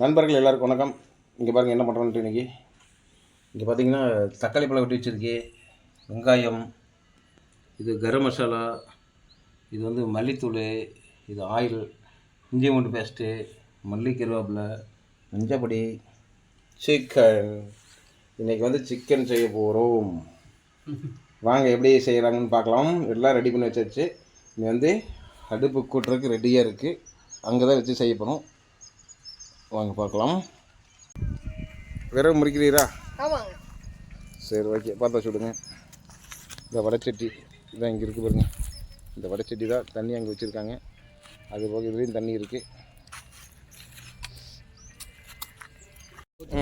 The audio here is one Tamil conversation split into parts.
நண்பர்கள் எல்லாருக்கும் வணக்கம். இங்கே பாருங்கள் என்ன பண்ணுறோன்ட்டு இன்றைக்கி இங்கே பார்த்தீங்கன்னா தக்காளி பழம் வெட்டி வச்சுருக்கு. வெங்காயம் இது கரம் மசாலா இது வந்து மல்லித்தூள் இது ஆயில் இஞ்சி பூண்டு பேஸ்ட்டு மல்லி கருவேப்பிலை மஞ்சப்பொடி சிக்கன் இன்றைக்கி வந்து சிக்கன் செய்ய போகிறோம் வாங்க எப்படி செய்கிறாங்கன்னு பார்க்கலாம். எல்லாம் ரெடி பண்ணி வச்சாச்சு. இனி வந்து அடுப்பு கூட்டுறதுக்கு ரெடியாக இருக்குது அங்கே தான் வச்சு செய்ய போகிறோம் வாங்க பார்க்கலாம். விரவு முறிக்கிறீரா? ஆமாங்க. சரி ஓகே. பார்த்தா சுடுங்க இந்த வடைச்சட்டி இதான் இங்கே இருக்குது பாருங்க. இந்த வடைச்சட்டி தான் தண்ணி அங்கே வச்சுருக்காங்க. அது போக இதுலேயும் தண்ணி இருக்குது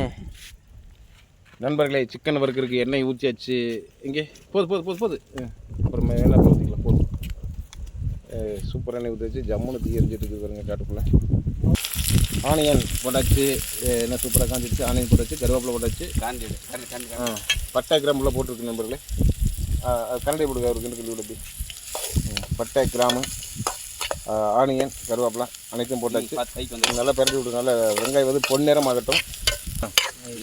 ம். நண்பர்களே சிக்கன் வறுக்கிறதுக்கு எண்ணெய் ஊற்றியாச்சு இங்கே போது போது போது போது. அப்புறம் மேலே ஊற்றிக்கலாம் போதும். சூப்பர் எண்ணெய் ஊற்றி வச்சு ஜம்முன்னு தீ எரிஞ்சிட்டு இருக்குது பாருங்க காட்டுக்குள்ளே. ஆனியன் போட்டாச்சு என்ன சூப்பராக காஞ்சிடுச்சு? ஆனியன் போட்டாச்சு கருவேப்பிலை போட்டாச்சு கண்டு ஆ பட்டை கிராம்புல போட்டிருக்கு அது கரண்டி போடுங்க ஒரு கிண்டு கிலோ எப்படி பட்டை கிராமு ஆனியன் கருவேப்பிலை அனைத்தும் போட்டாச்சு. பத்து கைக்கு வந்து நல்லா பரட்டி விடுங்க. நல்லா வெங்காயம் வந்து பொன்னிறம் ஆகட்டும் ஆ,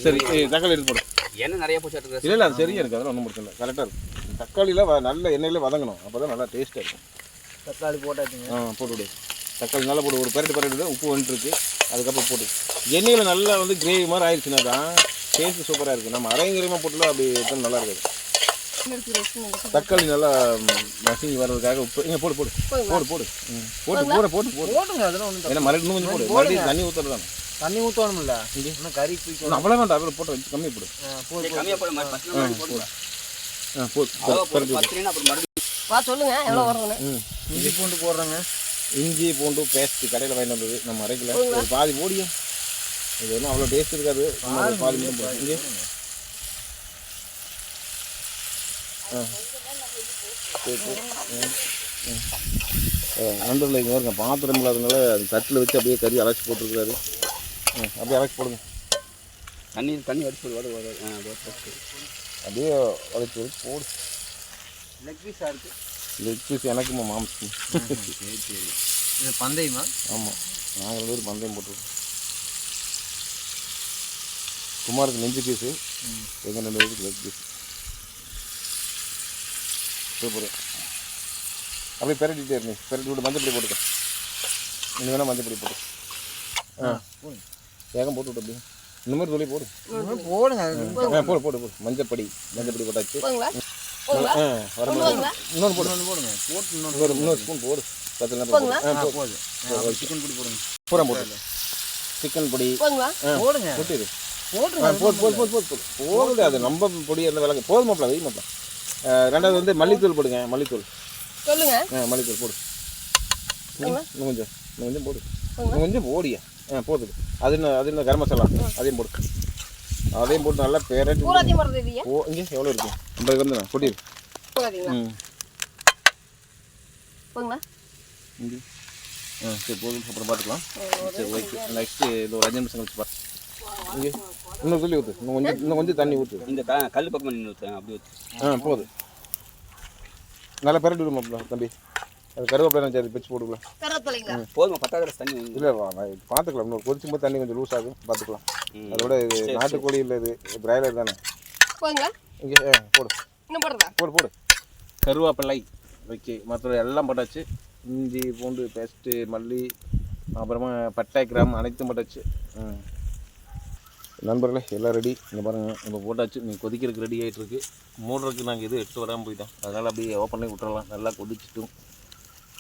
சரி தக்காளி எடுத்து போடு. எண்ணெய் நிறைய போச்சு இல்லை இல்லை அது சரியாக இருக்குது அதெல்லாம் ஒன்றும் பிரச்சனை இல்லை. கரெக்டாக இருக்கும் தக்காளியில் வ- நல்ல எண்ணெயில் வதங்கணும். அப்போ தான் நல்லா டேஸ்ட்டாக இருக்கும். தக்காளி போட்டாச்சுங்க. ஆ போட்டு விடு. தக்காளி நல்லா போடு. ஒரு பரட்டு பரட்டு உப்பு வந்துருக்கு. அதுக்கப்புறம் போட்டு. எண்ணெயில் நல்லா வந்து கிரேவி மாதிரி ஆயிடுச்சுன்னா தான் டேஸ்ட் சூப்பராக இருக்குது நம்ம அரைங்கரியமாக போட்டுலாம் அப்படி எடுத்தா நல்லா இருக்காது. தக்காளி நல்லா மசிஞ்சு வர்றதுக்காக உப்பு. இங்கே போடு போடு. போடு போடு. போட்டு போட போட்டு போடு போடுங்க அதெல்லாம் ஒன்றும் ஏன்னா மறுபடியும் இன்னும் கொஞ்சம் போடு. மறுபடியும் தண்ணி ஊற்றுறது தானே. தண்ணி ஊற்றணும்ல இன்னும் கறி பிடிக்கும் அவ்வளோ வேண்டாம். அப்புறம் போட்டு வச்சு கம்மி போடு. போடு கம்மியாக போட. போடுங்க. ஆ போடு. போடு. சொல்லுங்க. எவ்வளோ வருதுன்னு ம். இஞ்சி பூண்டு போடுறேங்க. இஞ்சி பூண்டு பேஸ்ட் கடையில் வாங்கிட்டு வந்தது. நம்ம அரைக்கல. ஒரு பாதி போடியும் இது ஒன்றும் அவ்வளோ டேஸ்ட் இருக்காது. சும்மா ஒரு பாதி மட்டும் போடு. இங்கே ஆ. சரி சரி ம், ம். ஆ, நண்பர்களே இங்கே பாருங்க. பாத்திரம் இல்லாதனால அது தட்டில் வச்சு அப்படியே கறி அரைச்சி போட்டுருக்காரு. ம் அப்படியே அரைச்சி போடுங்க. தண்ணி தண்ணி அடிச்சு போடு. வடு. அப்படியே வச்சு போடு. லெக் பீஸாக இருக்குது லெக் பீஸ் எனக்குமா மாம்சம் இது பந்தயமா? ஆமாம் நாங்கள் பேரும் பந்தயம் போட்டுருக்கோம். குமாருக்கு நெஞ்சு பீஸு எங்கள் ரெண்டு பேருக்கு லெக் பீஸ் சூப்பர். அப்படியே பெரட்டிட்டே இருந்தே பெரட்டி விட்டு மஞ்சப்பொடி போட்டுக்க. இன்னும் வேணால் மஞ்சப்பொடி போட்டு ஆ. வேகம் போட்டு விட்டு அப்படியே. இந்த மாதிரி சொல்லி போடு. போடுங்க. போடு போடு போடு. மஞ்சப்பொடி மஞ்சப்பொடி போட்டாச்சு. இன்னொன்று போடு. போடுங்க. போட்டு இன்னொன்று இன்னொரு இன்னொரு ஸ்பூன் போடு. பத்து போடு சிக்கன் போடுங்க. பூரா போடு. சிக்கன் பொடி. போடுங்க. கொட்டிடு. போட்டுருங்க ஆ, போது போது போது போது போது போகுது அது நம்ம பொடி விளக்கு? போதும் மாப்பிள வெய் மாப்பிள. ரெண்டாவது வந்து மல்லித்தூள் போடுங்க மல்லித்தூள். சொல்லுங்க. ஆ மல்லித்தூள் போடு. இன்னும் இன்னும் கொஞ்சம் இன்னும் கொஞ்சம் போடு. இன்னும் கொஞ்சம் போடியா. ஆ போதுது அது என்ன அது என்ன கரம் மசாலா? அதையும் போடு. அதையும் போட்டு நல்லா பேரட்டி ஓ இங்கே எவ்வளோ இருக்கு? ஐம்பது வந்து கொட்டிடு போகாதீங்களா? ம். போங்களா இங்கே. ஆ சரி போதும். அப்புறம் பார்த்துக்கலாம். சரி ஓகே. நெக்ஸ்ட்டு இது ஒரு அஞ்சு நிமிஷம் கழிச்சு பாரு இங்கே. இன்னும் சொல்லி ஊற்று இன்னும் கொஞ்சம் இன்னும் கொஞ்சம் தண்ணி ஊற்று இந்த க கல் பக்கம் நின்று ஊற்றுறேன் அப்படி ஊற்று ஆ போதும் நல்லா பெரட்டி விடு மாப்பிள தம்பி. அது கருவேப்பிலை சரி பிச்சு போட்டுக்கலாம். போதுமா? பத்தாவது தண்ணி இல்லை பார்த்துக்கலாம். இன்னும் கொதிச்சும் போது தண்ணி கொஞ்சம் லூஸ் ஆகும். பார்த்துக்கலாம். அதோட இது நாட்டுக்கோழி இல்லை இது பிராய்லர் தானே. போடு. இன்னும் போடுறதா? போடு போடு. கருவேப்பிலை ஓகே மற்ற எல்லாம் போட்டாச்சு. இஞ்சி பூண்டு பேஸ்ட்டு மல்லி அப்புறமா பட்டை கிராம் அனைத்தும் போட்டாச்சு. நண்பர்களே எல்லாம் ரெடி இங்கே பாருங்கள் இப்போ போட்டாச்சு. நீங்கள் கொதிக்கிறதுக்கு ரெடி ஆகிட்டு இருக்கு மூடுறதுக்கு நாங்கள் எதுவும் எடுத்து வராமல் போயிட்டோம். அதனால் அப்படியே ஓப்பன் பண்ணி விட்டுறலாம். நல்லா கொதிச்சிட்டும்.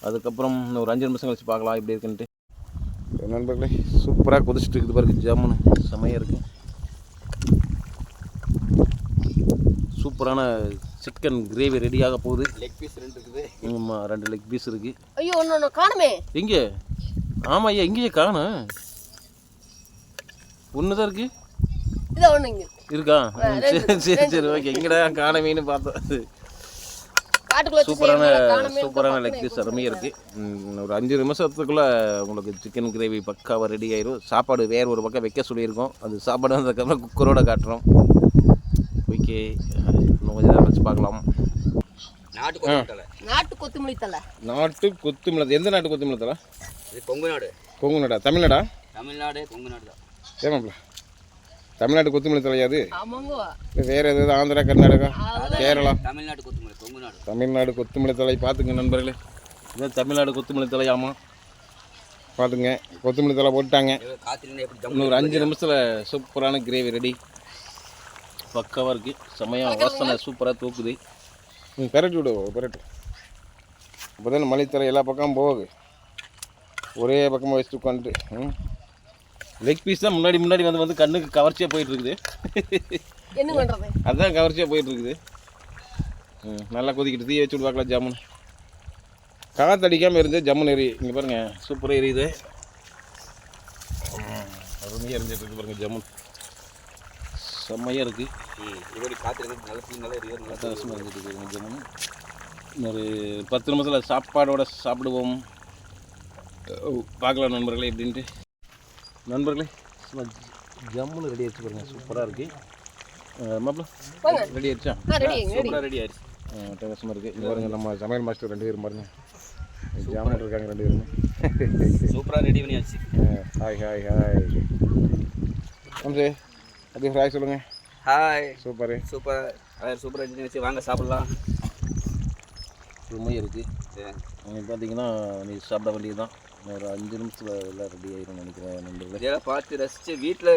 அதுக்கப்புறம் இன்னும் ஒரு அஞ்சு நிமிஷம் கழிச்சு பார்க்கலாம் இப்படி இருக்குன்ட்டு. நண்பர்களே சூப்பராக கொதிச்சிட்டு இருக்குது பாருங்க ஜாமுன்னு செமையாக இருக்குது சூப்பரான சிக்கன் கிரேவி ரெடியாக போகுது. லெக் பீஸ் ரெண்டு இருக்குது. ஆமாம் ரெண்டு லெக் பீஸ் இருக்குது ஐயோ ஒன்று ஒன்று காணுமே. எங்கே? ஆமாம் ஐயா இங்கேயே காணும் ஒன்று தான் இருக்குது இதை ஒன்று இங்கே. இருக்கா? சரி சரி சரி ஓகே. எங்கடா காணமேன்னு பார்த்தோம். சூப்பரான சூப்பரான லெக் பீஸ் அருமையாக இருக்குது ஒரு அஞ்சு நிமிஷத்துக்குள்ளே உங்களுக்கு சிக்கன் கிரேவி பக்காவாக ரெடி ஆயிரும். சாப்பாடு வேறு ஒரு பக்கம் வைக்க சொல்லியிருக்கோம். அது சாப்பாடு வந்ததுக்கப்புறம் குக்கரோட காட்டுறோம். ஓகே இன்னும் கொஞ்சம் நேரம் வச்சு பார்க்கலாம். நாட்டு கொத்தமல்லி நாட்டு கொத்தமல்லி தலை நாட்டு கொத்துமிளை எந்த நாட்டு கொத்துமிளை தலை இது கொங்கு நாடு. கொங்கு நாடா? தமிழ்நாடா? தமிழ்நாடு கொங்கு நாடு தான். ஏமாப்ல தமிழ்நாடு கொத்தமல்லி தலையாது வேறு ஏதாவது ஆந்திரா கர்நாடகா கேரளா? தமிழ்நாடு கொத்துமல்லி கொங்கு நாடு. தமிழ்நாடு கொத்தமல்லி தலை பார்த்துங்க நண்பர்களே. இதான் தமிழ்நாடு கொத்தமல்லி தலை ஆமாம் பார்த்துங்க. கொத்தமல்லி தலை போட்டாங்க இன்னொரு அஞ்சு நிமிஷத்தில் சூப்பரான கிரேவி ரெடி. பக்காவாக இருக்குது செமையாக வாசனை சூப்பராக தூக்குது. ம் பெரட்டி விடு பெரட்டு. அப்போ தான் மலைத்தலை எல்லா பக்கமும் போகுது. ஒரே பக்கமாக வச்சுட்டு உட்காந்துட்டு ம்? லெக் பீஸ் தான் முன்னாடி முன்னாடி வந்து வந்து கண்ணுக்கு கவர்ச்சியாக போயிட்டு இருக்குது என்ன பண்றது? அதுதான் கவர்ச்சியாக போயிட்டு இருக்குது ம் நல்லா கொதிக்கிட்டு தீய வச்சு விட்டு பார்க்கலாம் ஜாமுன். காற்று அடிக்காமல் இருந்து ஜம்முன் எரி இங்கே பாருங்கள் சூப்பராக எரியுது. அருமையாக இருந்துட்டு இருக்கு பாருங்கள் ஜம்முன் செம்மையாக இருக்குது இப்படி காத்திரினா நல்ல தீ நல்லா இருந்துட்டு ஜம்முன் இன்னொரு பத்து நிமிஷத்தில் சாப்பாடோட சாப்பிடுவோம். பார்க்கலாம் நண்பர்களே எப்படின்ட்டு நண்பர்களே சும்மா ஜம்முன்னு ரெடி ஆயிடுச்சு பாருங்க. சூப்பராக இருக்குது மாப்பிள்ள வாங்க ரெடி ஆயிடுச்சா? ஆ ரெடி ரெடி சூப்பராக ரெடி ஆயிடுச்சு. அட்டகாசமாக இருக்குது இங்கே பாருங்க நம்ம சமையல் மாஸ்டர் ரெண்டு பேரும் பாருங்க. ஜாமன் இருக்காங்க ரெண்டு பேரும். சூப்பராக ரெடி பண்ணியாச்சு. ஹாய் ஹாய் ஹாய் அம்சே அப்படியே ஹாய் சொல்லுங்கள் ஹாய் சூப்பரு சூப்பர் அதாவது சூப்பராக ரெடி வச்சு வாங்க சாப்பிடலாம் உண்மையாக இருக்குது சரி. நீங்கள் பார்த்தீங்கன்னா நீ சாப்பிட வேண்டியது தான் ஒரு அஞ்சு நிமிஷத்தில் எல்லாம் ரெடி ஆகிரும்னு நினைக்கிறேன் நண்பர்களே இதெல்லாம் பார்த்து ரசித்து வீட்டில்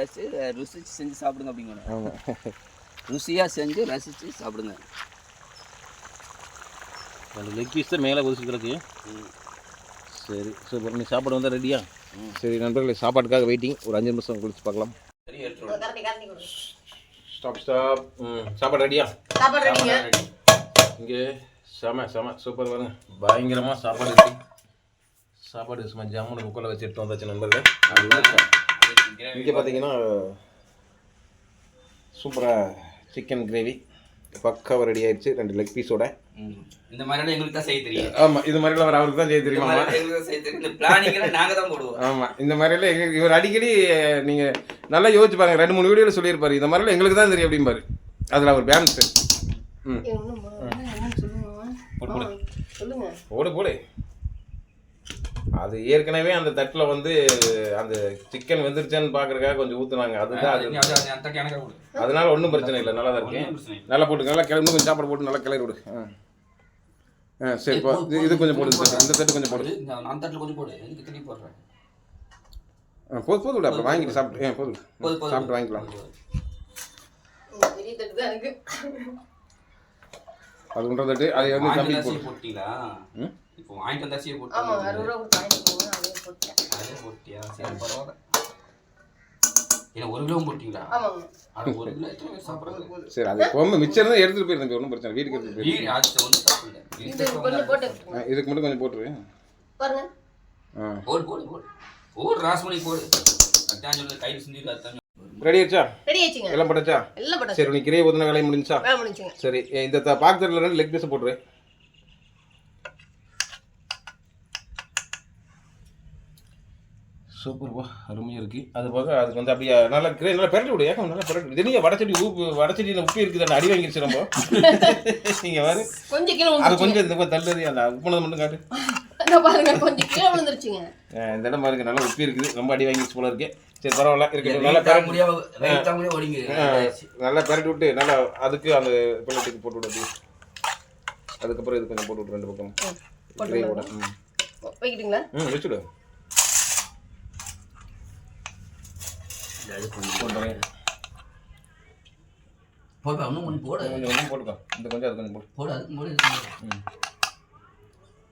ரசித்து ருசிச்சு செஞ்சு சாப்பிடுங்க அப்படிங்க ஆமாம் ருசியாக செஞ்சு ரசித்து சாப்பிடுங்க அந்த லெக் பீஸ் தான் மேலே கொதிச்சு கிடக்கு சரி சூப்பர் நீ சாப்பாடு வந்தால் ரெடியா சரி நண்பர்களே சாப்பாட்டுக்காக வெயிட்டிங் ஒரு அஞ்சு நிமிஷம் குளிச்சு பார்க்கலாம் கொடு ஸ்டாப் ஸ்டாப் ம் சாப்பாடு ரெடியா சாப்பாடு ரெடிங்க இங்கே செம செம. சூப்பர் பாருங்க. பயங்கரமாக சாப்பாடு இருக்கு சாப்பாடு சும்மா ஜாமுன் குக்கரில் வச்சு எடுத்து வந்தாச்சு நண்பர்களே இங்கே பார்த்தீங்கன்னா சூப்பராக சிக்கன் கிரேவி பக்காவாக ரெடி ஆயிடுச்சு ரெண்டு லெக் பீஸோட. இந்த மாதிரிலாம் எங்களுக்கு தான் செய்ய தெரியும். ஆமாம் இது மாதிரிலாம் அவர் அவருக்கு தான் செய்ய தெரியுமா எங்களுக்கு தான் செய்ய தெரியும். இந்த பிளானிங்லாம் நாங்கள் தான் போடுவோம். ஆமாம் இந்த மாதிரிலாம் எங்க இவர் அடிக்கடி நீங்கள் நல்லா யோசிச்சு பாருங்க. ரெண்டு மூணு வீடியோவில் சொல்லியிருப்பாரு. இந்த மாதிரிலாம் எங்களுக்கு தான் தெரியும் அப்படிம்பாரு. அதில் அவர் பேலன்ஸ் போடு, போடு. ஆ, சொல்லுங்க. போடு போடு. அது ஏற்கனவே அந்த தட்டில் வந்து அந்த சிக்கன் வெந்துருச்சான்னு பார்க்கறதுக்காக கொஞ்சம் ஊற்றுனாங்க அதுதான் அது. அதனால ஒன்றும் பிரச்சனை இல்லை. நல்லா தான் இருக்கு. நல்லா போட்டு நல்லா கிளம்பி கொஞ்சம் சாப்பாடு போட்டு நல்லா கிளறி விடு. சரி இது- கொஞ்சம் போடு இந்த தட்டு கொஞ்சம் போடு. நான் தட்டில் கொஞ்சம் போடு. எதுக்கு திருப்பி போடுறேன் ஆ போது போது விடு அப்புறம் வாங்கிட்டு சாப்பிட்டு ஏன் போது, போது. சாப்பிட்டு வாங்கிக்கலாம். அது ஒன்றரை தட்டு அதை வந்து தம்பி போட்டீங்களா? ம்? இப்போ வாங்கிட்டு வந்த அரிசியை ஆமா போட்டு அறுபது ரூபா கொடுத்து வாங்கிட்டு போட்டேன். அதே போட்டியா? சரி பரவாயில்ல. ஏன்னா ஒரு கிலோ போட்டிங்களா ஆமாங்க. அது ஒரு கிலோ எத்தனை பேர் சாப்பிட்றாங்க? சரி அது பொம்மை மிச்சம் இருந்தால் எடுத்துகிட்டு போயிருந்தேன் ஒன்றும் பிரச்சனை இல்லை. வீட்டுக்கு அது ஒன்றும். ஆ, இதுக்கு மட்டும் கொஞ்சம் போட்டுரு. பாருங்க. ஆ. போடு போடு போடு. போடு ராஸ்மணி போடு. அதான் சொல்லி கையில் செஞ்சுட்டு அதான் ரெடி ஆச்சா? ரெடி ஆச்சுங்க எல்லாம் பட்டாச்சா? எல்லாம் சரி நீ கிரே ஊற்றின வேலையை முடிஞ்சா முடிஞ்சுங்க. சரி இந்த த- பாக்கத்தில் ரெண்டு லெக் பீஸை போட்டுரு. சூப்பர்ப்பா அருமையாக இருக்குது அது போக அதுக்கு வந்து அப்படியே நல்லா கிரே நல்லா பெரட்டி விடு ஏக்கம் நல்லா பெரட்டி இது நீங்கள் வடச்சட்டி உப்பு வடச்சட்டியில் உப்பு இருக்குது அடி வாங்கிருச்சு நம்ம. நீங்கள் வேறு கொஞ்சம் கீழே அது கொஞ்சம் இந்த மாதிரி தள்ளுறது அந்த உப்புனது மட்டும் காட்டு. பாருங்க கொஞ்சம் கீழே விழுந்துருச்சுங்க. இந்த இடம் பாருங்க நல்லா உப்பு இருக்குது. ரொம்ப அடி வாங்கிருச்சு போல இருக்கு. சரி பரவாயில்ல இருக்கட்டும் நல்லா தான் முடியாது நல்லா பெரட்டி விட்டு நல்லா அதுக்கு அந்த பிள்ளைட்டுக்கு போட்டு விடு அதுக்கப்புறம் இது கொஞ்சம் போட்டு விட்டு ரெண்டு பக்கம். கிரேவோட ம். வைக்கிட்டீங்களா ம் வச்சுடு போட்டுறேன் போடு இன்னும் கொஞ்சம் போடு. கொஞ்சம் கொஞ்சம் போட்டுக்கோ. இந்த கொஞ்சம் அது கொஞ்சம் போடு. போடு அதுக்கு போடு இதுக்கு போடு. ம்.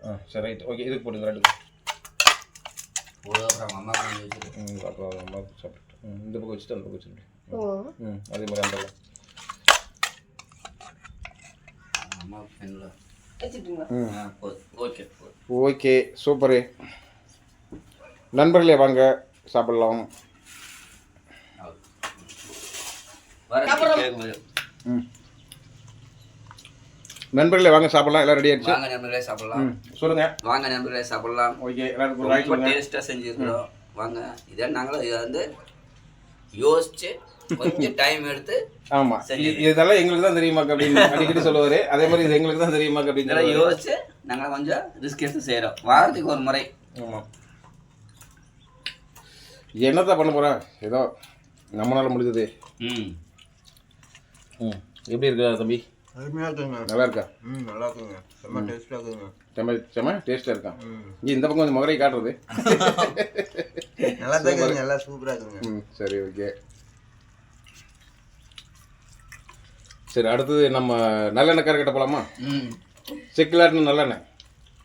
ஆ சரி ரைட். ஓகே இதுக்கு போடுங்க ரெண்டு. போடு அப்புறம் அம்மா கொஞ்சம் வச்சுட்டு. ம் அப்புறம் அம்மா சாப்பிட்டு ம் இந்த பக்கம் வச்சுட்டு அந்த பக்கம் வச்சுட்டு. ஓ. ம் அதே மாதிரி அந்த அம்மா பெண்ணில் ஓகே ஓகே சூப்பரு. நண்பர்களே வாங்க சாப்பிடலாம். நண்பர்களே வாங்க சாப்பிடலாம். எல்லாம் ரெடி ஆயிடுச்சு? வாங்க நண்பர்களே சாப்பிடலாம். சொல்லுங்க. வாங்க நண்பர்களே சாப்பிடலாம். ஓகே எல்லாருக்கும் ஒரு ரொம்ப டேஸ்ட்டாக செஞ்சுருக்கிறோம். வாங்க இதை நாங்களும் இதை வந்து யோசிச்சு கொஞ்சம் டைம் எடுத்து ஆமா. இதெல்லாம் எங்களுக்கு தான் தெரியுமாக்கு அப்படின்னு அடிக்கடி சொல்லுவாரு. அதே மாதிரி இது எங்களுக்கு தான் தெரியுமாக்கு அப்படின்னு. யோசிச்சு நாங்கள் கொஞ்சம் ரிஸ்க் எடுத்து செய்கிறோம் வாரத்துக்கு ஒரு முறை. ஆமா. என்னத்தான் பண்ண போகிறா ஏதோ நம்மளால முடிஞ்சது. ம். ம். எப்படி இருக்கா தம்பி? அருமையாக இருக்குங்க. நல்லா இருக்கா? ம் நல்லா இருக்குங்க. செம்ம டேஸ்ட்டாக இருக்குங்க. செம்ம செம்ம டேஸ்ட்டாக இருக்கான் இங்கே இந்த பக்கம் கொஞ்சம் முகரை காட்டுறது. நல்லா தான் இருக்குங்க நல்லா சூப்பராக இருக்குங்க. ம் சரி ஓகே. சரி அடுத்தது நம்ம நல்லெண்ணெய் கரைக்கிட்ட போகலாமா ம். செக்குலாட்னு நல்லெண்ணெய்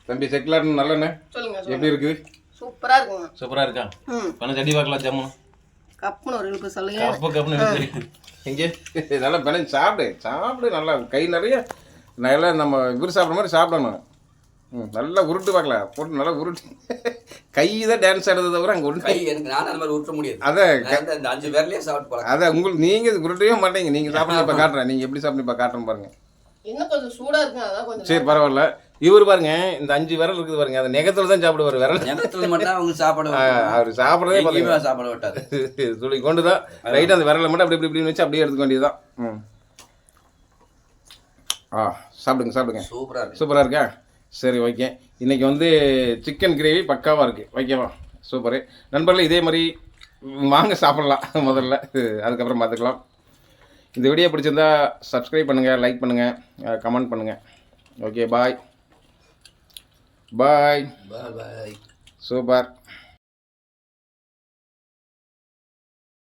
தம்பி செக்குலாட்னு நல்லெண்ணெய் சொல்லுங்க எப்படி இருக்குது? சூப்பரா இருக்குங்க. சூப்பராக இருக்கா? ம். பண்ண சட்டி பார்க்கலாம் ஜம்முன்னு கப்புன்னு ஒரு இழுப்பு சொல்லுங்க. கப்பு கப்புன்னு. இங்கே நல்லா பிணைஞ்சு சாப்பிடு. சாப்பிடு நல்லா கை நிறைய. நல்லா நம்ம இவர் சாப்பிட்ற மாதிரி சாப்பிடணும். ம் நல்லா உருட்டு பார்க்கலாம் போட்டு நல்லா உருட்டு. கை தான் டான்ஸ் ஆடுறத தவிர அங்கே உருட்டு. கை எனக்கு நான் அந்த மாதிரி உருட்ட முடியாது. அதை நான் இந்த- இந்த அஞ்சு பேர்லயே சாப்பிட்டு பழக்கம். அதை உங்களுக்கு நீங்கள் உருட்டவே மாட்டீங்க. நீங்கள் சாப்பிட இப்போ காட்டுறேன். நீங்கள் எப்படி சாப்பிட்டு இப்போ காட்டுறேன் பாருங்க. இன்னும் கொஞ்சம் சூடா இருக்குங்க அதான் கொஞ்சம் சரி பரவாயில்ல. இவர் பாருங்க இந்த அஞ்சு விரல் இருக்குது பாருங்க அந்த நெகத்தில் தான் சாப்பிடுவார் விரல் நேரத்தில் மட்டும் அவங்க சாப்பாடு அவர் சாப்பிட்றதே பார்த்தீங்க சாப்பாடு விட்டாது துளி கொண்டு தான் ரைட்டாக அந்த விரலை மட்டும் அப்படி இப்படி இப்படின்னு வச்சு அப்படியே எடுத்துக்க வேண்டியதுதான். ம். ஆ சாப்பிடுங்க சாப்பிடுங்க. சூப்பரா இருக்கு. சூப்பராக இருக்கா? சரி ஓகே. இன்றைக்கி வந்து சிக்கன் கிரேவி பக்காவாக இருக்குது ஓகேவா? சூப்பரு. நண்பர்களே இதே மாதிரி வாங்க சாப்பிட்லாம் முதல்ல. அதுக்கப்புறம் பார்த்துக்கலாம். இந்த வீடியோ பிடிச்சிருந்தா சப்ஸ்கிரைப் பண்ணுங்கள் லைக் பண்ணுங்கள் கமெண்ட் பண்ணுங்கள் ஓகே பாய் பாய் பாய் பாய் சூப்பர்